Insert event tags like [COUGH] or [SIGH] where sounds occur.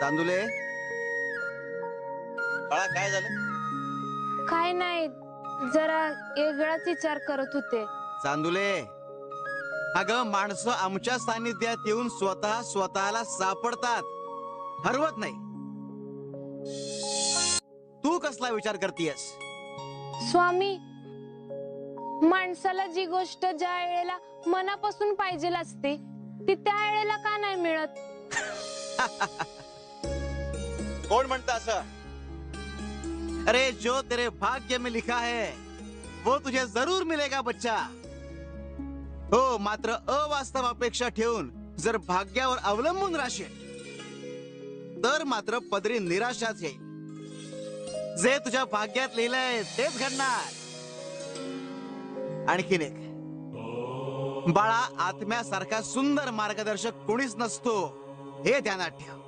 चांदुले? बाळा काय झालं? काय नाही जरा वेगळाच विचार करत होते. चांदुले अगं माणसं आमच्या सानिध्यात येऊन स्वतः स्वतःला सापडतात. हरवत नाही. तू कसला विचार करतीयस? स्वामी माणसाला जी गोष्ट ज्या वेळेला मनापासून पाहिजे असते ती त्या वेळेला का नाही मिळत? [LAUGHS] कोण म्हणता असं अरे जो तेरे भाग्य में लिखा है वो तुझे जरूर मिलेगा बच्चा। हो मात्र अवास्तव अपेक्षा ठेवून जर भाग्यावर अवलंबून राहशील तर मात्र पदरी निराशाच येईल जे तुझ्या भाग्यात लिहिलंय तेच घडणार. आणखीन एक. बाळा आत्म्यासारखा सुंदर मार्गदर्शक कोणीच नसतो हे ध्यानात ठेव.